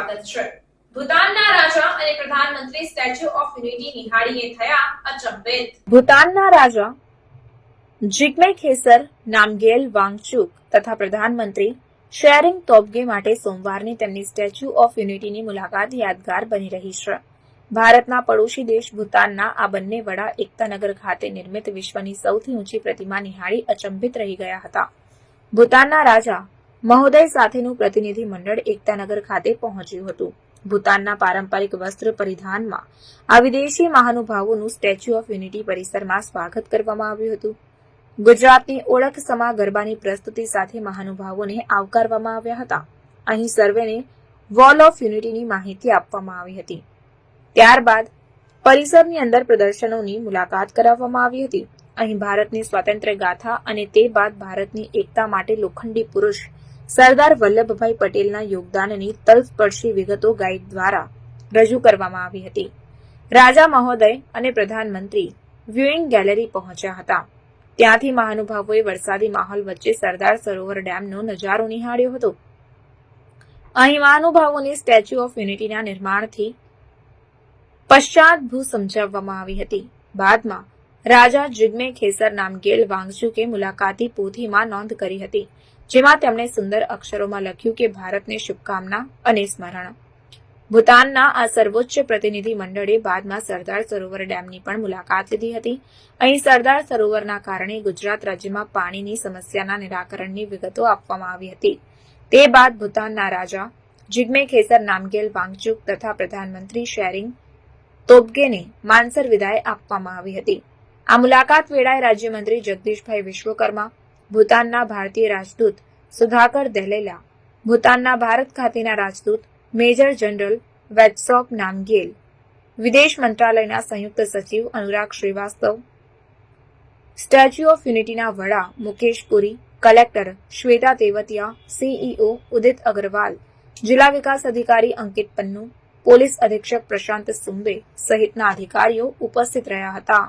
સ્વાગત છે. ભૂતાનના રાજા અને પ્રધાનમંત્રી સ્ટેચ્યુ ઓફ યુનિટી નિહાળીને થયા અચંબિત. ભૂતાનના રાજા જિગ્મે ખેસર નામગેલ તથા પ્રધાનમંત્રી શેરિંગ તોબગે માટે સોમવારની તેમની સ્ટેચ્યુ ઓફ યુનિટીની મુલાકાત યાદગાર બની રહી છે. ભારતના પડોશી દેશ ભૂતાનના આ બંને વડા એકતાનગર ખાતે નિર્મિત વિશ્વની સૌથી ઊંચી પ્રતિમા નિહાળી અચંબિત રહી ગયા હતા. ભૂતાનના રાજા મહોદય સાથેનું પ્રતિનિધિ મંડળ એકતાનગર ખાતે પહોંચ્યું હતું. ભૂતાનના પારંપરિક વસ્ત્ર પરિધાનમાં આ વિદેશી મહાનુભાવોનું સ્ટેચ્યુ ઓફ યુનિટી પરિસરમાં સ્વાગત કરવામાં આવ્યું હતું. ગુજરાતની ઓળખ સમા ગરબાની પ્રસ્તુતિ સાથે મહાનુભાવોને આવકારવામાં આવ્યા હતા. અહીં સર્વેને વોલ ઓફ યુનિટીની માહિતી આપવામાં આવી હતી. ત્યારબાદ પરિસરની અંદર પ્રદર્શનોની મુલાકાત કરાવવામાં આવી હતી. અહીં ભારતની સ્વાતંત્ર્ય ગાથા અને તે બાદ ભારતની એકતા માટે લોખંડી પુરુષ સરદાર વલ્લભભાઈ પટેલના યોગદાનની તલસ્પર્શી વિગતો ગાઈડ દ્વારા રજૂ કરવામાં આવી હતી. રાજા મહોદય અને પ્રધાનમંત્રી વ્યુઇંગ ગેલેરી પહોંચ્યા હતા. ત્યાંથી મહાનુભાવોએ વરસાદી માહોલ વચ્ચે સરદાર સરોવર ડેમનો નજારો નિહાળ્યો હતો. અહીં મહાનુભાવોની સ્ટેચ્યુ ઓફ યુનિટીના નિર્માણથી પશ્ચાત ભૂ સમજાવવામાં આવી હતી. બાદમાં રાજા જિગ્મે ખેસર નામગેલ વાંગચુકે મુલાકાતી પોથીમાં નોંધ કરી હતી, જેમાં તેમણે સુંદર અક્ષરોમાં લખ્યું કે ભારતને શુભકામના અને સ્મરણ. ભૂતાનના આ સર્વોચ્ચ પ્રતિનિધિ મંડળે બાદમાં સરદાર સરોવર ડેમની પણ મુલાકાત લીધી હતી. અહીં સરદાર સરોવરના કારણે ગુજરાત રાજ્યમાં પાણીની સમસ્યાના નિરાકરણની વિગતો આપવામાં આવી હતી. તે બાદ ભૂતાનના રાજા જિગ્મે ખેસર નામગેલ વાંગચુક તથા પ્રધાનમંત્રી શેરિંગ તોબગેને માનસર વિદાય આપવામાં આવી હતી. આ મુલાકાત વેળાએ રાજ્યમંત્રી જગદીશભાઈ વિશ્વકર્મા, ભૂતાનના ભારતીય રાજદૂત સુધાકર દહેલેલા, ભૂતાનના ભારત ખાતેના રાજદૂત મેજર જનરલ વેટસોપ નામગેલ, વિદેશ મંત્રાલયના સંયુક્ત સચિવ અનુરાગ શ્રીવાસ્તવ, સ્ટેચ્યુ ઓફ યુનિટીના વડા મુકેશ પુરી, કલેક્ટર શ્વેતા તેવતિયા, સીઈઓ ઉદિત અગ્રવાલ, જિલ્લા વિકાસ અધિકારી અંકિત પન્નુ, પોલીસ અધિક્ષક પ્રશાંત સુંબે સહિતના અધિકારીઓ ઉપસ્થિત રહ્યા હતા.